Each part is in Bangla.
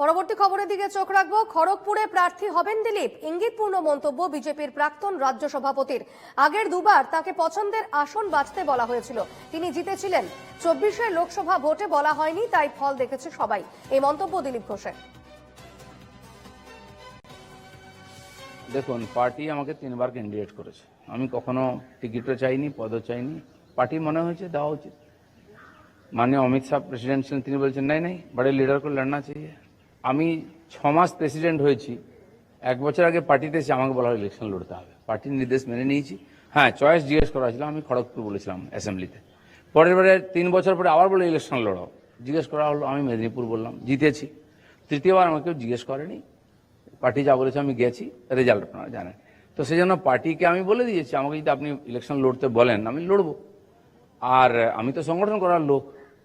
পরবর্তী খবরের দিকে চোখ রাখব। খড়গপুরে প্রার্থী হবেন দিলীপ। ইঙ্গিতপূর্ণ মন্তব্য বিজেপির প্রাক্তন রাজ্য সভাপতির। আগের দুবার তাকে পছন্দের আসন বাঁচতে বলা হয়েছিল। তিনি জিতেছিলেন। চব্বিশের লোকসভা ভোটে বলা হয়নি, তাই ফল দেখেছে সবাই। এই মন্তব্য দিলীপ ঘোষের। দেখুন, পার্টি আমাকে তিনবার ক্যান্ডিডেট করেছে। আমি কখনো টিকিটও চাইনি, পদও চাইনি। পার্টি মনে হয়েছে, দেওয়া উচিত। মাননীয় অমিত শাহ প্রেসিডেন্ট ছিলেন, তিনি বলছেন, নাই নাই বড়ে লিডার को লড়না চাইয়ে। আমি ছ মাস প্রেসিডেন্ট হয়েছি, এক বছর আগে পার্টিতে এসে আমাকে বলা হয় ইলেকশন লড়তে হবে। পার্টির নির্দেশ মেনে নিয়েছি। হ্যাঁ চয়েস জিজ্ঞেস করা হয়েছিল, আমি খড়গপুর বলেছিলাম অ্যাসেম্বলিতে। পরের বারে তিন বছর পরে আবার বলে ইলেকশন লড়ো। জিজ্ঞেস করা হলো, আমি মেদিনীপুর বললাম, জিতেছি। তৃতীয়বার আমাকে জিজ্ঞেস করেনি। পার্টি যা বলেছে আমি গেছি, রেজাল্ট আপনারা জানেন। তো সেই জন্য পার্টিকে আমি বলে দিয়েছি, আমাকে যদি আপনি ইলেকশন লড়তে বলেন, আমি লড়বো। আর আমি তো সংগঠন করার লোক।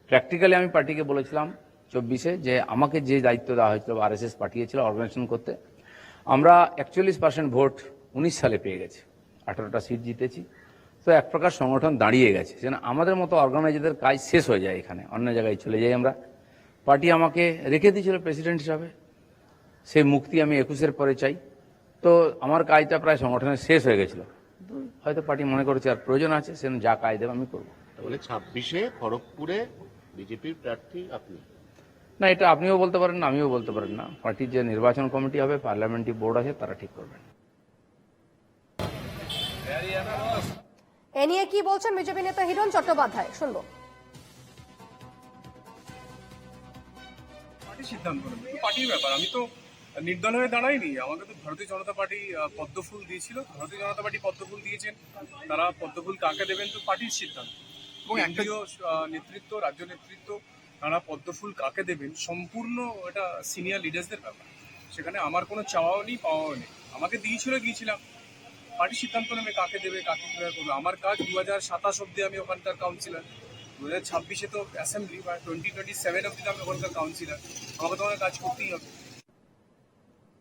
প্র্যাকটিক্যালি আমি পার্টিকে বলেছিলাম চব্বিশে যে আমাকে যে দায়িত্ব দেওয়া হয়েছিল আর এস এস পাঠিয়েছিল অর্গানাইজেশন করতে, আমরা একচল্লিশ পার্সেন্ট ভোট উনিশ সালে পেয়ে গেছি। আঠারোটা সিট জিতেছি। তো এক প্রকার সংগঠন দাঁড়িয়ে গেছে। যেন আমাদের মতো অর্গানাইজারদের কাজ শেষ হয়ে যায় এখানে, অন্য জায়গায় চলে যাই আমরা। পার্টি আমাকে রেখে দিয়েছিল প্রেসিডেন্ট হিসাবে। সেই মুক্তি আমি একুশের পরে চাই। তো আমার কাজটা প্রায় সংগঠনের শেষ হয়ে গেছিল। হয়তো পার্টি মনে করেছে আর প্রয়োজন আছে সেজন্য যা কাজ দেবে আমি করব। তাহলে ছাব্বিশে খড়গপুরে বিজেপির প্রার্থী আপনি? না এটা আপনিও বলতে পারেন না আমিও বলতে পারেন না। পার্টির যে নির্বাচন কমিটি হবে পার্লামেন্টারি বোর্ড আছে তারা ঠিক করবেন। এ নিয়ে কি বলছেন বিজেপি নেতা হিরণ চট্টোপাধ্যায়? শুনব। পার্টি সিদ্ধান্ত নেবে। পার্টির ব্যাপার। আমি তো নির্দল হয়ে দাঁড়াইনি। আমাকে তো ভারতীয় জনতা পার্টি পদ্মফুল দিয়েছিল। ভারতীয় জনতা পার্টি পদ্মফুল দিয়েছেন। তারা পদ্মফুল কাকে দেবেন তো পার্টির সিদ্ধান্ত। এবং আহ, নেতৃত্ব রাজ্য নেতৃত্ব তারা পদ্মফুল কাকে দেবেন সম্পূর্ণ এটা সিনিয়র লিডার্সদের ব্যাপার। সেখানে আমার কোনো চাওয়াও নেই, পাওয়াও নেই। আমাকে দিয়েছিল গিয়েছিলাম পার্টি সিদ্ধান্ত নেবে কাকে দেবে, কাকে কীভাবে করবে আমার কাজ দু হাজার সাতাশ অব্দি আমি ওখানকার কাউন্সিলার দু হাজার ছাব্বিশে তো অ্যাসেম্বলি বা টোয়েন্টি টোয়েন্টি সেভেন অব্দি আমি ওখানকার কাউন্সিলার আমাকে তো কাজ করতেই হবে।